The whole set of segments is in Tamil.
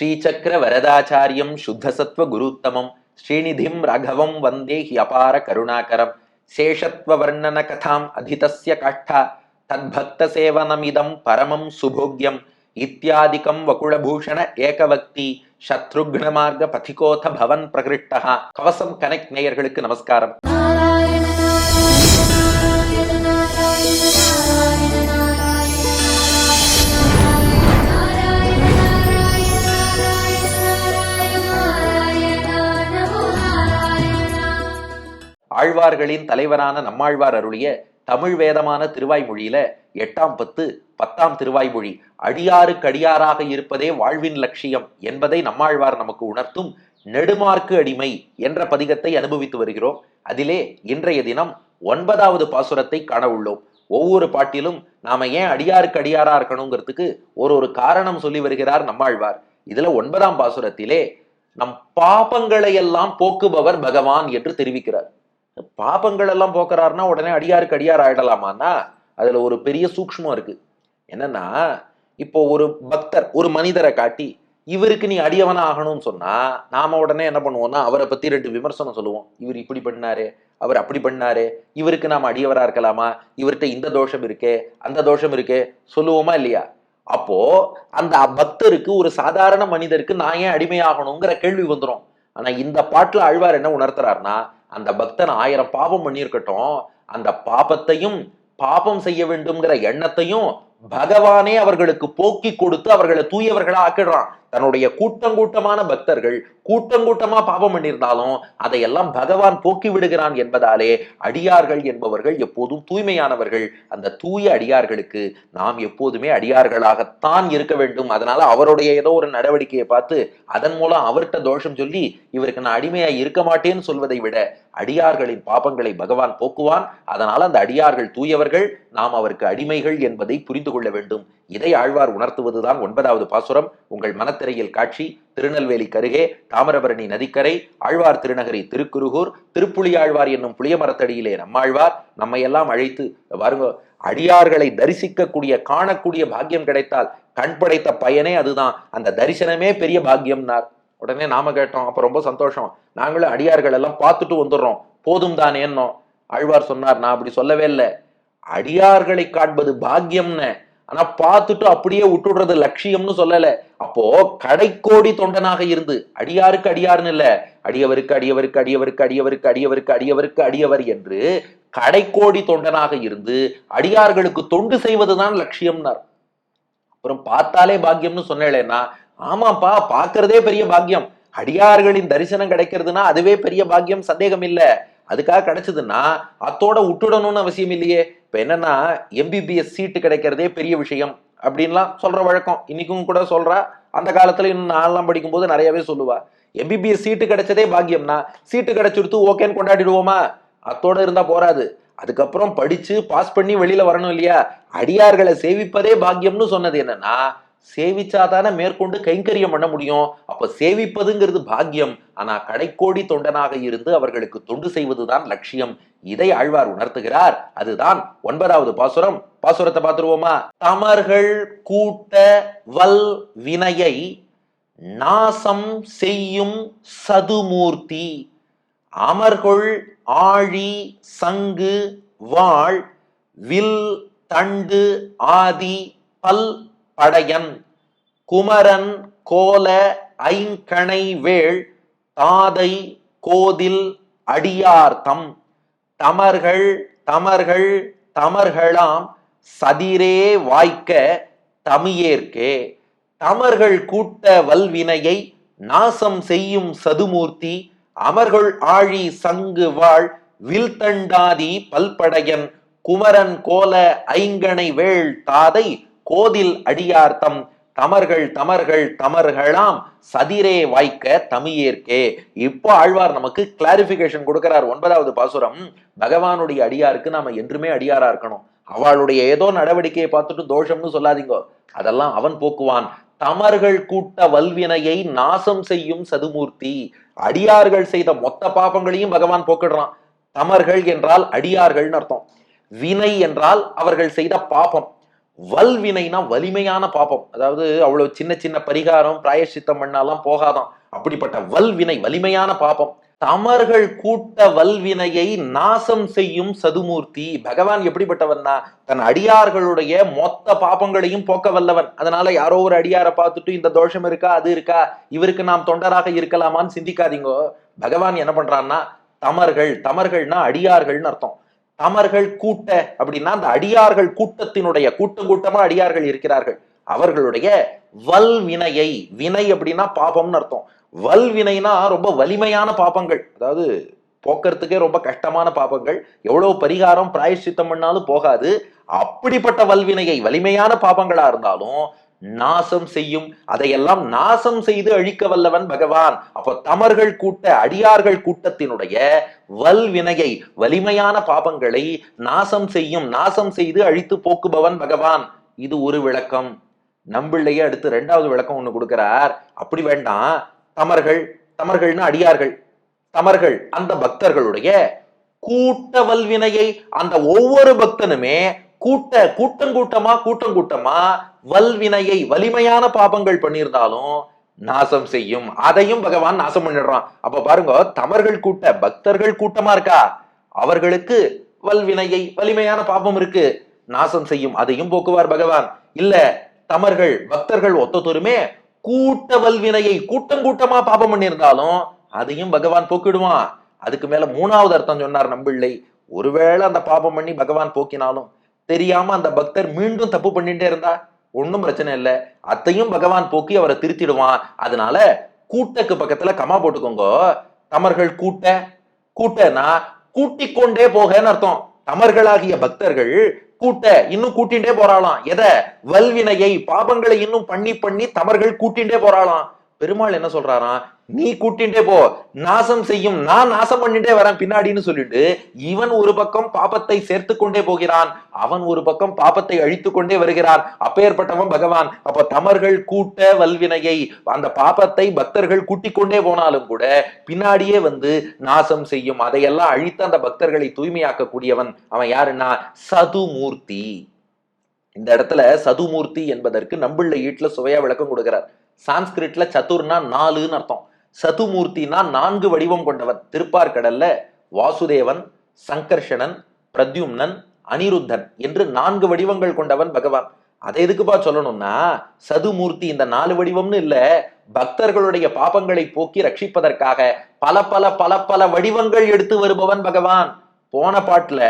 ஸ்ரீசக்கர வரதாச்சாரியம் சுத்தசத்வ குருத்தமம். ஸ்ரீநிதிம் ரகவம் வந்தே ஹி அபார கருணாகரம். சேஷத்வ வர்ணன கதாம் அதிதஸ்ய காஷ்டா. தத்பக்த சேவனமிதம் பரமம் சுபோக்யம். இத்தியாதிக்கம் வகுளபூஷண ஏகவக்தி. சத்ருக்ன மார்க்க பதிகோத பவன் பிரகிருஷ்டா. கவசம் கனெக்ட் நேயர்களுக்கு நமஸ்காரம். ஆழ்வார்களின் தலைவரான நம்மாழ்வார் அருளிய தமிழ் வேதமான திருவாய்மொழியில எட்டாம் பத்து பத்தாம் திருவாய்மொழி அடியாருக்கு அடியாராக இருப்பதே வாழ்வின் லட்சியம் என்பதை நம்மாழ்வார் நமக்கு உணர்த்தும் நெடுமார்க்கு அடிமை என்ற பதிகத்தை அனுபவித்து வருகிறோம். அதிலே இன்றைய தினம் ஒன்பதாவது பாசுரத்தை காண உள்ளோம். ஒவ்வொரு பாட்டிலும் நாம ஏன் அடியாருக்கு அடியாரா இருக்கணுங்கிறதுக்கு ஒரு ஒரு காரணம் சொல்லி வருகிறார் நம்மாழ்வார். இதுல ஒன்பதாம் பாசுரத்திலே நம் பாபங்களை எல்லாம் போக்குபவர் பகவான் என்று தெரிவிக்கிறார். பாபங்கள் எல்லாம் போக்குறாருன்னா உடனே அடியாருக்கு அடியார் ஆயிடலாமான்னா அதுல ஒரு பெரிய சூக்ஷ்மம் இருக்கு. என்னன்னா இப்போ ஒரு பக்தர் ஒரு மனிதரை காட்டி இவருக்கு நீ அடியவன ஆகணும்னு சொன்னா நாம உடனே என்ன பண்ணுவோம்னா அவரை பத்தி ரெண்டு விமர்சனம் சொல்லுவோம். இவர் இப்படி பண்ணாரு அவர் அப்படி பண்ணாரு இவருக்கு நாம் அடியவரா இருக்கலாமா இவர்கிட்ட இந்த தோஷம் இருக்கே அந்த தோஷம் இருக்கே சொல்லுவோமா இல்லையா? அப்போ அந்த பக்தருக்கு ஒரு சாதாரண மனிதருக்கு நான் ஏன் அடிமையாகணுங்கிற கேள்வி வந்துடும் ஆனா இந்த பாட்டுல ஆழ்வார் என்ன உணர்த்துறாருன்னா அந்த பக்தன் ஆயிரம் பாபம் பண்ணியிருக்கட்டும் அந்த பாபத்தையும் பாபம் செய்ய வேண்டும்ங்கிற எண்ணத்தையும் பகவானே அவர்களுக்கு போக்கி கொடுத்து அவர்களை தூயவர்களா ஆக்கிடுறான் தன்னுடைய கூட்டங்கூட்டமான பக்தர்கள் கூட்டங்கூட்டமா பாபம் பண்ணியிருந்தாலும் அதையெல்லாம் பகவான் போக்கி விடுகிறான் என்பதாலே அடியார்கள் என்பவர்கள் எப்போதும் தூய்மையானவர்கள். அந்த தூய அடியார்களுக்கு நாம் எப்போதுமே அடியார்களாகத்தான் இருக்க வேண்டும். அதனால அவருடைய ஏதோ ஒரு நடவடிக்கையை பார்த்து அதன் மூலம் அவர்கிட்ட தோஷம் சொல்லி இவருக்கு நான் அடிமையா இருக்க மாட்டேன்னு சொல்வதை விட அடியார்களின் பாபங்களை பகவான் போக்குவான். அதனால் அந்த அடியார்கள் தூயவர்கள் நாம் அவருக்கு அடிமைகள் என்பதை புரிந்து கொள்ள வேண்டும். இதை ஆழ்வார் உணர்த்துவதுதான் ஒன்பதாவது பாசுரம். உங்கள் மனத்திரையில் காட்சி திருநெல்வேலி கருகே தாமிரபரணி நதிக்கரை ஆழ்வார் திருநகரி திருக்குருகூர் திருப்புளியாழ்வார் என்னும் புளிய மரத்தடியிலே நம்மாழ்வார். நம்மையெல்லாம் அழைத்து வருங்க அடியார்களை தரிசிக்கக்கூடிய காணக்கூடிய பாக்கியம் கிடைத்தால் கண் படைத்த பயனே அதுதான். அந்த தரிசனமே பெரிய பாக்கியம்னார். உடனே நாம கேட்டோம் அப்ப ரொம்ப சந்தோஷம். நாங்களும் அடியார்கள் எல்லாம் பார்த்துட்டு வந்துடுறோம். போதும் தானேன்னோ ஆழ்வார் சொன்னார் நான் அப்படி சொல்லவே இல்லை. அடியார்களை காண்பது பாக்கியம்னு. ஆனா பார்த்துட்டு அப்படியே விட்டுடுறது லட்சியம்னு சொல்லல. அப்போ கடைக்கோடி தொண்டனாக இருந்து அடியாருக்கு அடியார்னு இல்ல அடியவருக்கு அடியவருக்கு அடியவருக்கு அடியவருக்கு அடியவருக்கு அடியவருக்கு அடியவர் என்று கடைக்கோடி தொண்டனாக இருந்து அடியார்களுக்கு தொண்டு செய்வதுதான் லட்சியம்னார். அப்புறம் பார்த்தாலே பாக்கியம்னு சொன்னேன்னா ஆமாப்பா பார்க்கறதே பெரிய பாக்கியம். அடியார்களின் தரிசனம் கிடைக்கிறதுனா அதுவே பெரிய பாக்கியம் சந்தேகம் இல்ல. அதுக்காக கிடைச்சதுன்னா அத்தோட விட்டுடணும்னு அவசியம் இல்லையே. இப்போ என்னன்னா எம்பிபிஎஸ் சீட்டு கிடைக்கிறதே பெரிய விஷயம் அப்படின்லாம் சொல்ற வழக்கம். இன்னைக்கும் கூட சொல்றா. அந்த காலத்துல இன்னும் நான்லாம் படிக்கும்போது நிறையவே சொல்லுவா. எம்பிபிஎஸ் சீட்டு கிடைச்சதே பாக்கியம்னா சீட்டு கிடைச்சிருத்து ஓகேன்னு கொண்டாடிடுவோமா? அத்தோட இருந்தா போராது அதுக்கப்புறம் படிச்சு பாஸ் பண்ணி வெளியில வரணும் இல்லையா? அடியார்களை சேவிப்பதே பாக்கியம்னு சொன்னது என்னன்னா சேவிச்சாதானே மேற்கொண்டு கைங்கரியம் பண்ண முடியும்? அப்ப சேவிப்பதுங்கிறது பாக்கியம். ஆனா கடைக்கோடி தொண்டனாக இருந்து அவர்களுக்கு தொண்டு செய்வதுதான் லட்சியம். இதை ஆழ்வார் உணர்த்துகிறார். அதுதான் ஒன்பதாவது பாசுரம். பாசுரத்தை பார்த்துருவோமா? தமர்கள் கூட்ட வல் வினையை நாசம் செய்யும் சதுமூர்த்தி. அமர்கொள் ஆழி சங்கு வாழ் வில் தண்டு ஆதி பல் படையன் குமரன் கோல ஐங்கணை வேள் தாதை கோதில் அடியார்த்தம் தமர்கள் தமர்கள் தமர்களாம் சதிரே வாய்க்க தமியேற்கே. தமர்கள் கூட்ட வல்வினையை நாசம் செய்யும் சதுமூர்த்தி அமர்கள் ஆழி சங்கு வாழ் வில்தண்டாதி பல்படையன் குமரன் கோல ஐங்கணை வேள் தாதை கோதில் அடியார்த்தம் தமர்கள் தமர்கள் தமர்களாம் சதிரே வாய்க்க தமியேற்கே. இப்போ ஆழ்வார் நமக்கு கிளாரிபிகேஷன் கொடுக்கிறார் ஒன்பதாவது பாசுரம். பகவானுடைய அடியாருக்கு நாம என்றுமே அடியாரா இருக்கணும். அவளுடைய ஏதோ நடவடிக்கையை பார்த்துட்டு தோஷம்னு சொல்லாதீங்க. அதெல்லாம் அவன் போக்குவான். தமர்கள் கூட்ட வல்வினையை நாசம் செய்யும் சதுமூர்த்தி. அடியார்கள் செய்த மொத்த பாபங்களையும் பகவான் போக்கிடுறான். தமர்கள் என்றால் அடியார்கள்னு அர்த்தம். வினை என்றால் அவர்கள் செய்த பாபம். வல்வினைனா வலிமையான பாபம். அதாவது அவ்வளவு சின்ன சின்ன பரிகாரம் பிராயசித்தம் பண்ணாலாம் போகாதான். அப்படிப்பட்ட வல்வினை வலிமையான பாபம். தமர்கள் கூட்ட வல்வினையை நாசம் செய்யும் சதுமூர்த்தி பகவான் எப்படிப்பட்டவன்னா தன் அடியார்களுடைய மொத்த பாபங்களையும் போக்க வல்லவன். அதனால யாரோ ஒரு அடியாரை பார்த்துட்டு இந்த தோஷம் இருக்கா அது இருக்கா? இவருக்கு நாம் தொண்டராக இருக்கலாமான்னு சிந்திக்காதீங்கோ. பகவான் என்ன பண்றான்னா தமர்கள் தமர்கள்னா அடியார்கள்னு அர்த்தம். தமர்கள் கூட்ட அப்படின்னா அந்த அடியார்கள் கூட்டத்தினுடைய கூட்டம் கூட்டமா அடியார்கள் இருக்கிறார்கள். அவர்களுடைய வல் வினையை வினை அப்படின்னா பாபம்னு அர்த்தம். வல் வினைனா ரொம்ப வலிமையான பாபங்கள். அதாவது போக்குறதுக்கே ரொம்ப கஷ்டமான பாபங்கள். எவ்வளவு பரிகாரம் பிராயஷ்சித்தம் பண்ணாலும் போகாது. அப்படிப்பட்ட வல்வினையை வலிமையான பாபங்களா இருந்தாலும் நாசம் செய்யும். அதையெல்லாம் நாசம் செய்து அழிக்க வல்லவன் பகவான். அப்போ தமர்கள் கூட்ட அடியார்கள் கூட்டத்தினுடைய வல்வினையை வலிமையான பாபங்களை நாசம் செய்யும் நாசம் செய்து அழித்து போக்குபவன் பகவான். இது ஒரு விளக்கம். நம்பிள்ளையே அடுத்து ரெண்டாவது விளக்கம் ஒண்ணு கொடுக்கிறார். அப்படி வேண்டாம். தமர்கள் தமர்கள்னா அடியார்கள். தமர்கள் அந்த பக்தர்களுடைய கூட்ட வல்வினையை அந்த ஒவ்வொரு பக்தனுமே கூட்ட கூட்டம் கூட்டமா கூட்டம் கூட்டமா வல்வினையை வலிமையான பாபங்கள் பண்ணியிருந்தாலும் நாசம் செய்யும். அதையும் பகவான் நாசம் பண்ணிடுறான். அப்ப பாருங்க தமர்கள் கூட்ட பக்தர்கள் கூட்டமா இருக்கா? அவர்களுக்கு வல்வினையை வலிமையான பாபம் இருக்கு. நாசம் செய்யும். அதையும் போக்குவார் பகவான். இல்ல தமர்கள் பக்தர்கள் ஒத்தத்தொருமே கூட்ட வல்வினையை கூட்டம் கூட்டமா பாபம் பண்ணியிருந்தாலும் அதையும் பகவான் போக்கிடுவான். அதுக்கு மேல மூணாவது அர்த்தம் சொன்னார் நம்பிள்ளை. ஒருவேளை அந்த பாபம் பண்ணி பகவான் போக்கினாலும் தெரியாம அந்த பக்தர் மீண்டும் தப்பு பண்ணிட்டே இருந்தா? ஒன்றும் பிரச்சனை இல்லை. அத்தையும் பகவான் போக்கி அவரை திருத்திடுவான். அதனால கூட்டக்கு பக்கத்துல கமா போட்டுக்கோங்க. தமர்கள் கூட்ட கூட்டனா கூட்டிக்கொண்டே போகன்னு அர்த்தம். தமர்களாகிய பக்தர்கள் கூட்ட இன்னும் கூட்டிகிட்டே போறாளாம். எதை? வல்வினையை பாபங்களை இன்னும் பண்ணி பண்ணி தமர்கள் கூட்டிகிட்டே போறாளாம். பெருமாள் என்ன சொல்றாராம்? நீ கூட்டிண்டே போ. நாசம் செய்யும். நான் நாசம் பண்ணிட்டே வரேன் பின்னாடின்னு சொல்லிட்டு இவன் ஒரு பக்கம் பாபத்தை சேர்த்து கொண்டே போகிறான். அவன் ஒரு பக்கம் பாபத்தை அழித்து கொண்டே வருகிறான் அப்பேற்பட்டவன் பகவான். அப்ப தமர்கள் கூட்ட வல்வினையை அந்த பாபத்தை பக்தர்கள் கூட்டிக் கொண்டே போனாலும் கூட பின்னாடியே வந்து நாசம் செய்யும். அதையெல்லாம் அழித்து அந்த பக்தர்களை தூய்மையாக்கக்கூடியவன் அவன் யாருன்னா? சதுமூர்த்தி. இந்த இடத்துல சதுமூர்த்தி என்பதற்கு நம்பிள்ள ஈட்டுல சுவையா விளக்கம் கொடுக்கிறார். சான்ஸ்கிரிட்ல சதுர்னா நாலுன்னு அர்த்தம். சதுமூர்த்தினா நான்கு வடிவம் கொண்டவன். திருப்பார்கடல்ல வாசுதேவன் சங்கர்ஷணன் பிரத்யும்னன் அனிருத்தன் என்று நான்கு வடிவங்கள் கொண்டவன் பகவான். அதை எதுக்குப்பா சொல்லணும்னா சதுமூர்த்தி இந்த நாலு வடிவம்னு இல்ல பக்தர்களுடைய பாபங்களை போக்கி ரட்சிப்பதற்காக பல பல பல பல வடிவங்கள் எடுத்து வருபவன் பகவான். போன பாட்டுல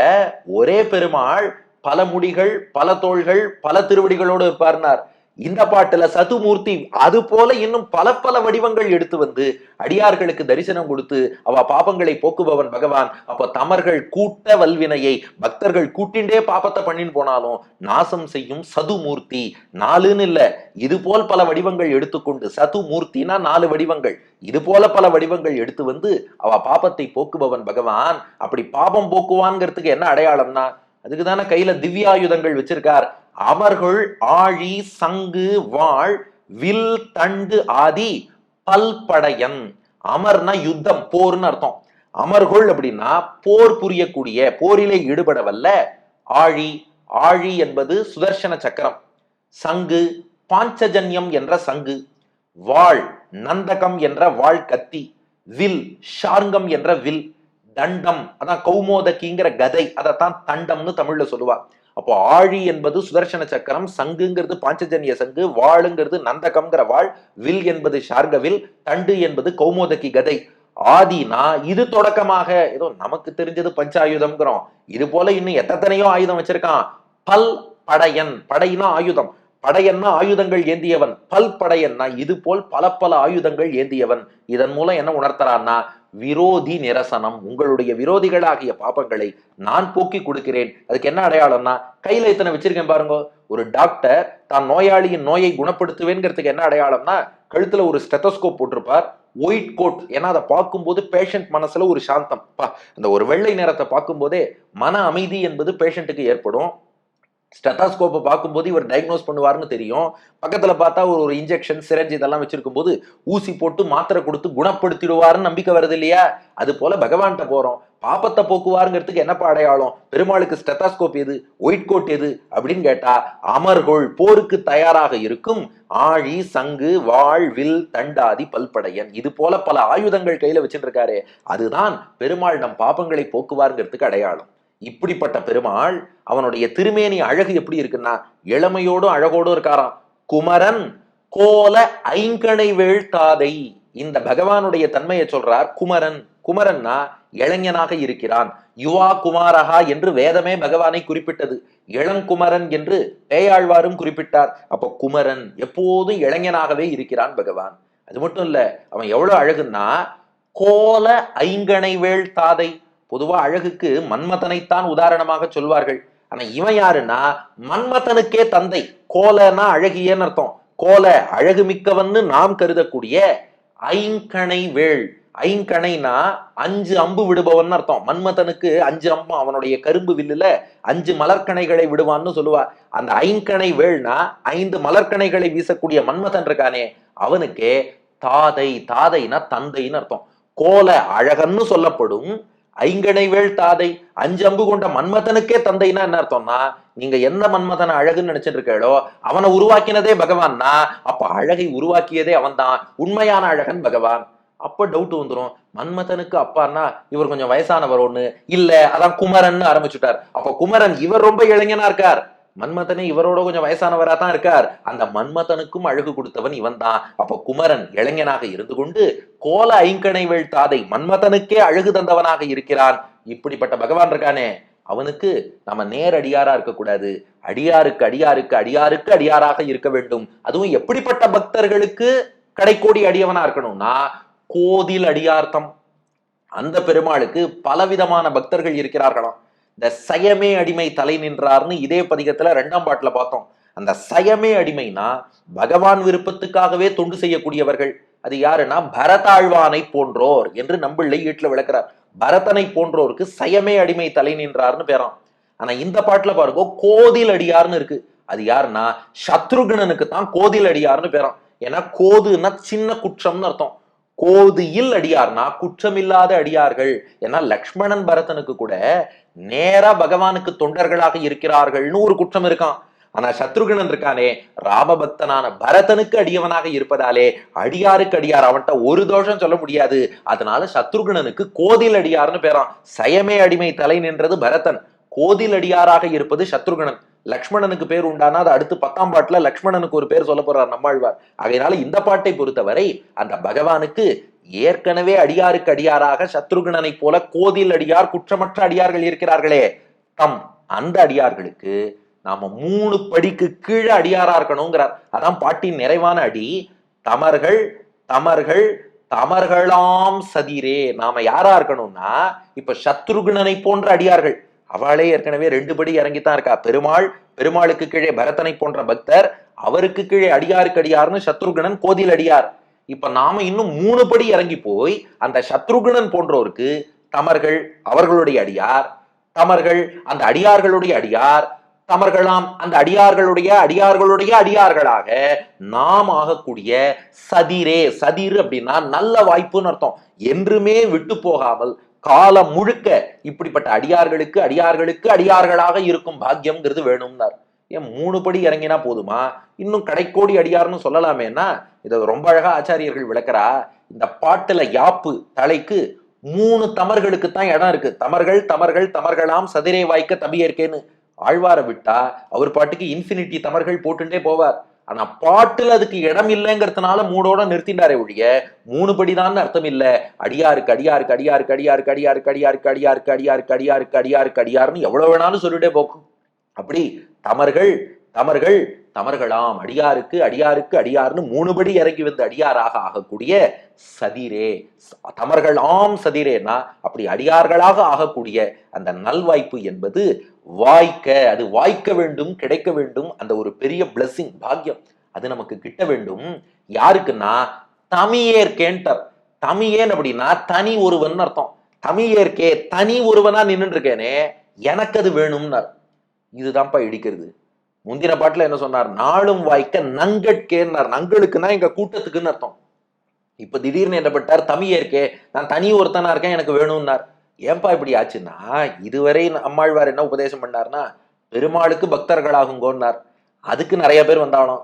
ஒரே பெருமாள் பல முடிகள் பல தோள்கள் பல திருவடிகளோடு இருப்பார்னார். இந்த பாட்டுல சதுமூர்த்தி அது போல இன்னும் பல பல வடிவங்கள் எடுத்து வந்து அடியார்களுக்கு தரிசனம் கொடுத்து அவ பாபங்களை போக்குபவன் பகவான். அப்ப தமர்கள் கூட்ட வல்வினையை பக்தர்கள் கூட்டிண்டே பாபத்தை பண்ணின்னு போனாலும் நாசம் செய்யும் சதுமூர்த்தி. நாலுன்னு இல்ல இது போல் பல வடிவங்கள் எடுத்துக்கொண்டு சதுமூர்த்தினா நாலு வடிவங்கள். இது போல பல வடிவங்கள் எடுத்து வந்து அவ பாபத்தை போக்குபவன் பகவான். அப்படி பாபம் போக்குவான்ங்கிறதுக்கு என்ன அடையாளம்னா அதுக்கு தானே கையில திவ்யாயுதங்கள் வச்சிருக்கார். அவர்கள் ஆழி சங்கு வாழ் வில் தண்டு ஆதி பல்படையன். அமர்னா யுத்தம் போர்னு அர்த்தம். அமர்கள் அப்படின்னா போர் புரியக்கூடிய போரிலே ஈடுபட வல்ல ஆழி ஆழி என்பது சுதர்சன சக்கரம். சங்கு பாஞ்சஜன்யம் என்ற சங்கு. வாழ் நந்தகம் என்ற வாழ் கத்தி வில் ஷார்ங்கம் என்ற வில். தண்டம் அதான் கௌமோதகிங்கிற கதை அதைத்தான் தண்டம்னு தமிழ்ல சொல்லுவா. அப்போ ஆழி என்பது சுதர்சன சக்கரம் சங்குங்கிறது பாஞ்சஜன்ய சங்கு வாளுங்கிறது நந்தகம்ங்கிற வாழ் வில் என்பது ஷார்கவில் தண்டு என்பது கௌமோதகி கதை. ஆதினா இது தொடக்கமாக ஏதோ நமக்கு தெரிஞ்சது பஞ்சாயுதம்ங்கிறோம். இது போல இன்னும் எத்தனையோ ஆயுதம் வச்சிருக்கான். பல் படையன் படையினா ஆயுதம். படையன்னா ஆயுதங்கள் ஏந்தியவன். பல் படையன்னா இது போல் பல பல ஆயுதங்கள் ஏந்தியவன். இதன் மூலம் என்ன உணர்த்தறான்னா விரோதி நிரசனம் உங்களுடைய விரோதிகளாகிய பாபங்களை நான் போக்கி கொடுக்கிறேன். அதுக்கு என்ன அடையாளம்னா கையில இத்தனை வச்சிருக்கேன் பாருங்க. ஒரு டாக்டர் தான் நோயாளியின் நோயை குணப்படுத்துவேங்கிறதுக்கு என்ன அடையாளம்னா கழுத்துல ஒரு ஸ்டெத்தோஸ்கோப் போட்டிருப்பார். ஒயிட் கோட் ஏன்னா அதை பார்க்கும்போது பேஷண்ட் மனசுல ஒரு சாந்தம். அந்த ஒரு வெள்ளை நிறத்தை பார்க்கும்போதே மன அமைதி என்பது பேஷண்ட்டுக்கு ஏற்படும். ஸ்டெத்தாஸ்கோப்பை பார்க்கும்போது இவர் டயக்னோஸ் பண்ணுவார்னு தெரியும். பக்கத்துல பார்த்தா ஒரு ஒரு இன்ஜெக்ஷன் சிரஞ்ச் இதெல்லாம் வச்சிருக்கும் போது ஊசி போட்டு மாத்திரை கொடுத்து குணப்படுத்திடுவாருன்னு நம்பிக்கை வருது இல்லையா? அது போல பகவான்கிட்ட போறோம். பாப்பத்தை போக்குவாருங்கிறதுக்கு என்னப்பா அடையாளம்? பெருமாளுக்கு ஸ்டெத்தாஸ்கோப் எது? ஒயிட் கோட் எது? அப்படின்னு கேட்டா அமர்கோள் போருக்கு தயாராக இருக்கும். ஆழி சங்கு வாழ் வில் தண்டாதி பல்படையன். இது போல பல ஆயுதங்கள் கையில வச்சுட்டு இருக்காரு அதுதான் பெருமாள் நம் பாப்பங்களை போக்குவாருங்கிறதுக்கு அடையாளம். இப்படிப்பட்ட பெருமாள் அவனுடைய திருமேனி அழகு எப்படி இருக்குன்னா இளமையோடும் அழகோடும் இருக்காராம். குமரன் கோல ஐங்கணை வேள்தாதை இந்த பகவானுடைய தன்மையை சொல்றார் குமரன் குமரன்னா இளைஞனாக இருக்கிறான். யுவா குமாரஹா என்று வேதமே பகவானை குறிப்பிட்டது. இளங்குமரன் என்று பேயாழ்வாரும் குறிப்பிட்டார். அப்ப குமரன் எப்போதும் இளைஞனாகவே இருக்கிறான் பகவான். அது மட்டும் இல்ல அவன் எவ்வளவு அழகுன்னா கோல ஐங்கணை வேள் தாதை பொதுவா அழகுக்கு மன்மதனைத்தான் உதாரணமாக சொல்வார்கள். ஆனா இவன் யாருன்னா மன்மதனுக்கே தந்தை கோலனா அழகியன்னு அர்த்தம். கோல அழகு மிக்கவன்னு நாம் கருதக்கூடிய ஐங்கணை வேள் ஐங்கணைனா அஞ்சு அம்பு விடுபவன் அர்த்தம். மன்மதனுக்கு அஞ்சு அம்பு அவனுடைய கரும்பு வில்லுல அஞ்சு மலர்கணைகளை விடுவான்னு சொல்லுவா. அந்த ஐங்கணை வேள்னா ஐந்து மலர்கணைகளை வீசக்கூடிய மன்மதன் இருக்கானே அவனுக்கே தாதை தாதைனா தந்தைன்னு அர்த்தம். கோல அழகன்னு சொல்லப்படும் ஐங்கணை வேள் தாதை அஞ்சு அம்பு கொண்ட மன்மதனுக்கே தந்தைனா என்ன அர்த்தம்னா நீங்க எந்த மன்மதனை அழகுன்னு நினைச்சிட்டு இருக்கீங்களோ அவனை உருவாக்கினதே பகவான்னா அப்ப அழகை உருவாக்கியதே அவன்தான் உண்மையான அழகன் பகவான். அப்ப டவுட் வந்துரும் மன்மதனுக்கு அப்பான்னா இவர் கொஞ்சம் வயசானவர் ஒண்ணு இல்ல அதான் குமரன் ஆரம்பிச்சுட்டார். அப்ப குமரன் இவர் ரொம்ப இளைஞனா இருக்கார். மன்மதனே இவரோட கொஞ்சம் வயசானவரா தான் இருக்கார். அந்த மன்மதனுக்கும் அழகு கொடுத்தவன் இவன் தான் அப்ப குமரன் இளைஞனாக இருந்து கொண்டு கோல ஐங்கனை தாதை மன்மதனுக்கே அழகு தந்தவனாக இருக்கிறான். இப்படிப்பட்ட பகவான் இருக்கானே. அவனுக்கு நம்ம நேர் அடியாரா இருக்கக்கூடாது. அடியாருக்கு அடியாருக்கு அடியாருக்கு அடியாராக இருக்க வேண்டும். அதுவும் எப்படிப்பட்ட பக்தர்களுக்கு கடைக்கோடி அடியவனா இருக்கணும்னா கோதில் அடியார்த்தம். அந்த பெருமாளுக்கு பலவிதமான பக்தர்கள் இருக்கிறார்களாம். இந்த சயமே அடிமை தலை நின்றார்னு இதே பதிகத்துல ரெண்டாம் பாட்டுல பார்த்தோம். அந்த சயமே அடிமைனா பகவான் விருப்பத்துக்காகவே தொண்டு செய்யக்கூடியவர்கள். அது யாருன்னா பரதாழ்வானை போன்றோர் என்று நம்பிள்ளை வீட்டுல விளக்குறார். பரதனை போன்றோருக்கு சயமே அடிமை தலை நின்றார்னு பேரான் ஆனா இந்த பாட்டுல பாருங்க கோதில் அடியார்னு இருக்கு. அது யாருன்னா சத்ருகணனுக்கு தான் கோதில் அடியார்னு பேரான் ஏன்னா கோதுன்னா சின்ன குற்றம்னு அர்த்தம். கோதியில் அடியார்னா குற்றமில்லாத அடியார்கள். ஏன்னா லக்ஷ்மணன் பரதனுக்கு கூட நேரா பகவானுக்கு தொண்டர்களாக இருக்கிறார்கள்னு ஒரு குற்றம் இருக்கான். ஆனா சத்ருகணன் இருக்கானே ராமபக்தனான பரதனுக்கு அடியவனாக இருப்பதாலே அடியாருக்கு அடியார். அவன்கிட்ட ஒரு தோஷம் சொல்ல முடியாது. அதனால சத்ருகணனுக்கு கோதில் அடியார்னு பேரான். சயமே அடிமை தலை நின்றது பரதன். கோதில் அடியாராக இருப்பது சத்ருகணன் லக்ஷ்மணனுக்கு பேர் உண்டானா? அது அடுத்து பத்தாம் பாட்டுல லக்ஷ்மணனுக்கு ஒரு பேர் சொல்ல போறார் நம்மாழ்வார். ஆகையினால இந்த பாட்டை பொறுத்தவரை அந்த பகவானுக்கு ஏற்கனவே அடியாருக்கு அடியாராக சத்ருகணனை போல கோதில் அடியார் குற்றமற்ற அடியார்கள் இருக்கிறார்களே. தம் அந்த அடியார்களுக்கு நாம மூணு படிக்கு கீழே அடியாரா இருக்கணுங்கிறார். அதான் பாட்டின் நிறைவான அடி. தமர்கள் தமர்கள் தமர்களாம் சதிரே. நாம யாரா இருக்கணும்னா இப்ப சத்ருகுணனை போன்ற அடியார்கள். அவளே ஏற்கனவே ரெண்டு படி இறங்கித்தான் இருக்கா. பெருமாள் பெருமாளுக்கு கீழே பரதனை போன்ற பக்தர் அவருக்கு கீழே அடியாருக்கு அடியார்னு சத்ருகுணன் கோதில் அடியார். இப்ப நாம இன்னும் மூணு படி இறங்கி போய் அந்த சத்ருகுணன் போன்றோருக்கு தமர்கள் அவர்களுடைய அடியார் தமர்கள் அந்த அடியார்களுடைய அடியார் தமர்களாம் அந்த அடியார்களுடைய அடியார்களுடைய அடியார்களாக நாம் ஆகக்கூடிய சதிரே சதிர் அப்படின்னா நல்ல வாய்ப்புன்னு அர்த்தம். என்றுமே விட்டு போகாமல் காலம் முழுக்க இப்படிப்பட்ட அடியார்களுக்கு அடியார்களுக்கு அடியார்களாக இருக்கும் பாக்கியம்ங்கிறது வேணும்னார். ஏன் மூணு படி இறங்கினா போதுமா இன்னும் கடைக்கோடி அடியார்னு சொல்லலாமேன்னா இதை ரொம்ப அழகா ஆச்சாரியர்கள் விளக்குறா இந்த பாட்டுல யாப்பு தலைக்கு மூணு தமர்களுக்கு தான் இடம் இருக்கு தமர்கள் தமர்கள் தமர்களாம் சதிரை வாய்க்க தபியேற்கேன்னு ஆழ்வாரை விட்டா அவர் பாட்டுக்கு இன்ஃபினிட்டி தமர்கள் போட்டுட்டே போவார் ஆனா பாட்டுல அதுக்கு இடம் இல்லைங்கிறதுனால மூடோட நிறுத்தினாரே ஒழிய மூணு படிதான்னு அர்த்தம் இல்ல அடியாருக்கு அடியாருக்கு அடியாருக்கு அடியாருக்கு அடியாருக்கு அடியாருக்கு அடியாருக்கு அடியாருக்கு அடியாருக்கு அடியாருக்கு அடியாருன்னு எவ்வளவு வேணாலும் சொல்லிட்டே போக்கும் அப்படி தமர்கள் தமர்கள் தமர்களாம் அடியாருக்கு அடியாருக்கு அடியார்னு மூணு படி இறங்கி வந்து அடியாராக ஆகக்கூடிய சதிரே. தமர்கள் ஆம் சதிரேனா அப்படி அடியார்களாக ஆகக்கூடிய அந்த நல்வாய்ப்பு என்பது வாய்க்க அது வாய்க்க வேண்டும் கிடைக்க வேண்டும் அந்த ஒரு பெரிய பிளஸ்ஸிங் பாக்கியம் அது நமக்கு கிட்ட வேண்டும். யாருக்குன்னா தமியேற்கேன்டர் தமியேன் அப்படின்னா தனி ஒருவன் அர்த்தம். தமியேற்கே தனி ஒருவனா நின்றுருக்கேனே இருக்கேனே எனக்கு அது வேணும்னார். இதுதான்ப்பா இடிக்கிறது. முந்தின பாட்டுல என்ன சொன்னார்? நாளும் வாய்க்க நங்கட்கேன்னார். நங்களுக்குன்னா எங்க கூட்டத்துக்குன்னு அர்த்தம். இப்ப திடீர்னு என்ன பட்டார் தமிழேற்கே நான் தனி ஒருத்தனா இருக்கேன் எனக்கு வேணும்னார். ஏன்பா இப்படி ஆச்சுன்னா இதுவரை அம்மாழ்வார் என்ன உபதேசம் பண்ணார்னா பெருமாளுக்கு பக்தர்களாகுங்கோன்னார். அதுக்கு நிறைய பேர் வந்தாலும்.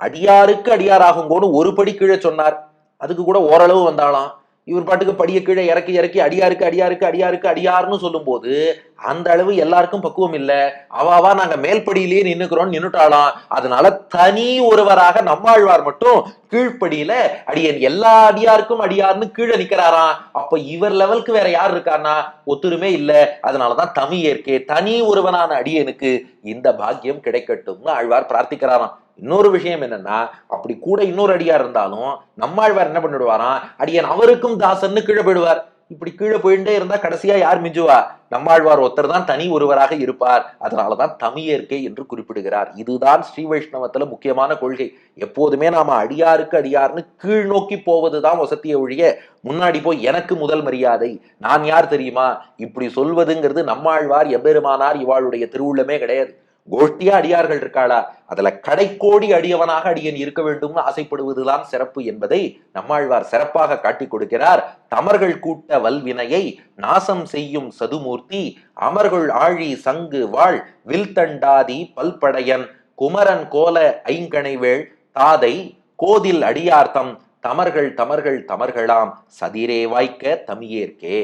அடியாருக்கு அடியாராகுங்கோன்னு ஒரு படி கீழே சொன்னார். அதுக்கு கூட ஓரளவு வந்தாலும். இவர் பாட்டுக்கு படிய கீழே இறக்கி இறக்கி அடியாருக்கு அடியாருக்கு அடியாருக்கு அடியார்னு சொல்லும்போது அந்த அளவு எல்லாருக்கும் பக்குவம் இல்ல. அவாவா நாங்க மேல்படியிலேயே நின்னுக்கிறோம் நின்னுட்டாளாம். அதனால தனி ஒருவராக நம்மாழ்வார் மட்டும் கீழ்ப்படியில அடியன். எல்லா அடியாருக்கும் அடியார்னு கீழே நிக்கிறாராம். அப்ப இவர் லெவலுக்கு வேற யார் இருக்கான்னா? ஒத்துருமே இல்ல. அதனாலதான் தமிழ் ஏற்கே தனி ஒருவனான அடியனுக்கு இந்த பாக்கியம் கிடைக்கட்டும்னு ஆழ்வார் பிரார்த்திக்கிறாராம். இன்னொரு விஷயம் என்னன்னா அப்படி கூட இன்னொரு அடியார் இருந்தாலும் நம்மாழ்வார் என்ன பண்ணிடுவாராம்? அடியன் அவருக்கும் தாசன்னு கீழே போயிடுவார். இப்படி கீழே போயிட்டே இருந்தா கடைசியா யார் மிஞ்சுவா? நம்மாழ்வார் ஒருத்தர் தான் தனி ஒருவராக இருப்பார். அதனாலதான் தமியேற்கை என்று குறிப்பிடுகிறார். இதுதான் ஸ்ரீ வைஷ்ணவத்துல முக்கியமான கொள்கை. எப்போதுமே நாம அடியாருக்கு அடியார்னு கீழ் நோக்கி போவதுதான் வசதியை ஒழிய முன்னாடி போய் எனக்கு முதல் மரியாதை. நான் யார் தெரியுமா? இப்படி சொல்வதுங்கிறது நம்மாழ்வார் எபெருமானார் இவாளுடைய திருவுள்ளமே கிடையாது. கோஷ்டியா அடியார்கள் இருக்காளா? அதுல கடைக்கோடி அடியவனாக அடியன் இருக்க வேண்டும் ஆசைப்படுவதுதான் சிறப்பு என்பதை நம்மாழ்வார் சிறப்பாக காட்டி கொடுக்கிறார். தமர்கள் கூட்ட வல்வினையை நாசம் செய்யும் சதுமூர்த்தி அமர்கள் ஆழி சங்கு வாழ் வில்தண்டாதி பல்படையன் குமரன் கோல ஐங்கணைவேள் தாதை கோதில் அடியார்த்தம் தமர்கள் தமர்கள் தமர்களாம் சதிரே வாய்க்க தமியேற்கே.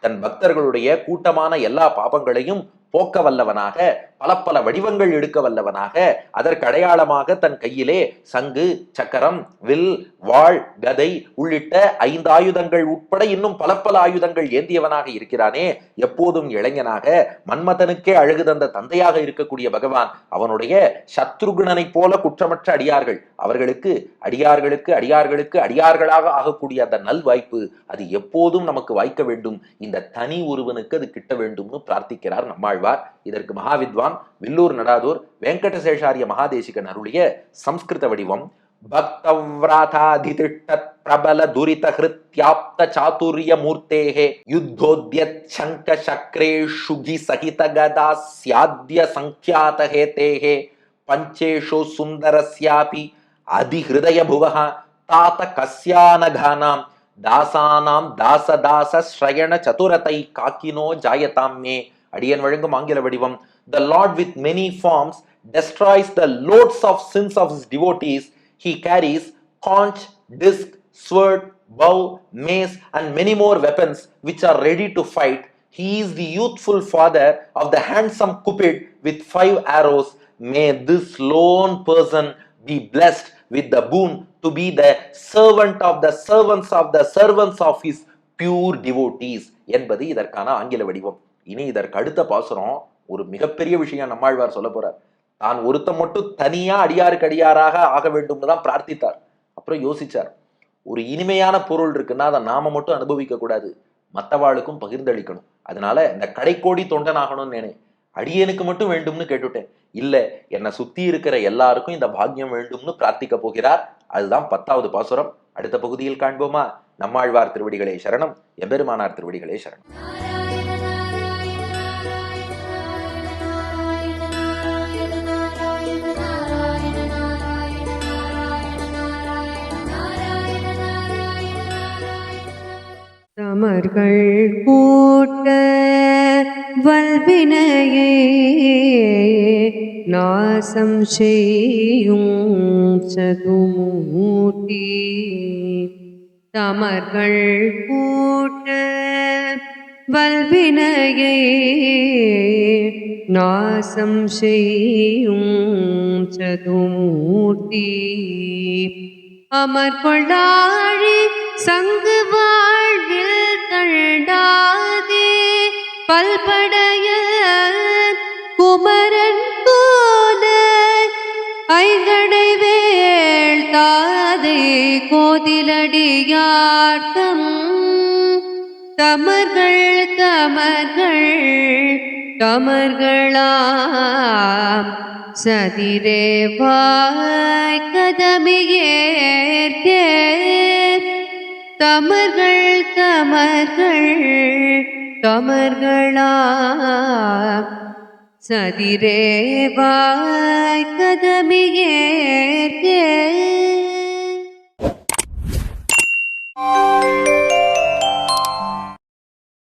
தன் பக்தர்களுடைய கூட்டமான எல்லா பாபங்களையும் போக்க வல்லவனாக பல பல வடிவங்கள் எடுக்க வல்லவனாக அதற்கு அடையாளமாக தன் கையிலே சங்கு சக்கரம் வில் வாழ் கதை உள்ளிட்ட ஐந்து ஆயுதங்கள் உட்பட இன்னும் பல பல ஆயுதங்கள் ஏந்தியவனாக இருக்கிறானே. எப்போதும் இளைஞனாக மன்மதனுக்கே அழகு தந்த தந்தையாக இருக்கக்கூடிய பகவான் அவனுடைய சத்ருகுணனை போல குற்றமற்ற அடியார்கள். அவர்களுக்கு அடியார்களுக்கு அடியார்களுக்கு அடியார்களாக ஆகக்கூடிய அந்த நல்வாய்ப்பு அது எப்போதும் நமக்கு வாய்க்க வேண்டும். இந்த தனி ஒருவனுக்கு அது கிட்ட வேண்டும்னு பிரார்த்திக்கிறார் நம்மாழ்வார். இதற்கு மகாவித்வான் வில்லூர் நடாதூர் வெங்கடசேஷாரிய மகாதேசிகன் அருளிய சம்ஸ்கிருத வடிவம் பக்தவ்ராதாதிதிஷ்டத் பிரபல துரித ஹிருத்யாப்த சாதுரிய மூர்த்தேகே யுத்தோத்யத் சங்க சக்ரேஷுகி சகித கதா சியாத்ய சங்கியாத ஹேதேகே பஞ்சேஷு சுந்தரஸ்யாபி அதிஹிருதய புவஹ தாத கஸ்யானகானாம் தாசானாம் தாச தாச ஸ்ரயண சதுரதை காக்கினோ ஜாயதாம் மே அடியன் வழங்கும் ஆங்கில வடிவம் the Lord with many forms destroys the loads of sins of his devotees he carries conch disc sword bow mace and many more weapons which are ready to fight he is the youthful father of the handsome cupid with five arrows may this lone person be blessed with the boon to be the servant of the servants of the servants of his pure devotees என்பது இதற்கான ஆங்கில வடிவம். இனி இதற்கு அடுத்த பாசுரம் ஒரு மிகப்பெரிய விஷயம் நம்மாழ்வார் சொல்ல போறார். தான் ஒருத்த மட்டும் தனியா அடியாருக்கு அடியாராக ஆக வேண்டும் தான் பிரார்த்தித்தார். அப்புறம் யோசிச்சார். ஒரு இனிமையான பொருள் இருக்குன்னா அதை நாம மட்டும் அனுபவிக்க கூடாது. மற்றவாளுக்கும் பகிர்ந்தளிக்கணும். அதனால இந்த கடைக்கோடி தொண்டன் ஆகணும்னு நினை அடியனுக்கு மட்டும் வேண்டும்னு கேட்டுட்டேன். இல்ல என்னை சுத்தி இருக்கிற எல்லாருக்கும் இந்த பாக்கியம் வேண்டும்னு பிரார்த்திக்க போகிறார். அதுதான் பத்தாவது பாசுரம். அடுத்த பகுதியில் காண்போமா? நம்மாழ்வார் திருவடிகளே சரணம். எம்பெருமானார் திருவடிகளே சரணம். தமர்கள் கூட்ட வல்வினையே நாசம் செய்யும் சதுமூர்த்தி. தமர்கள் கூட்ட வல்வினையே நாசம் செய்யும் சதுமூர்த்தி. அமர் கொள்ளாழி சங்குவா குமரன் போல ஐங்கடை வேள் தாதே கோதிலடியார்த்தம். தமர்கள் தமர்கள் தமர்களாம் சதிரே வாய் கதமியேற்கே தமர்கள் தமர்கள் தமர்களாம் சதிரேவாய் கதமியேற்கே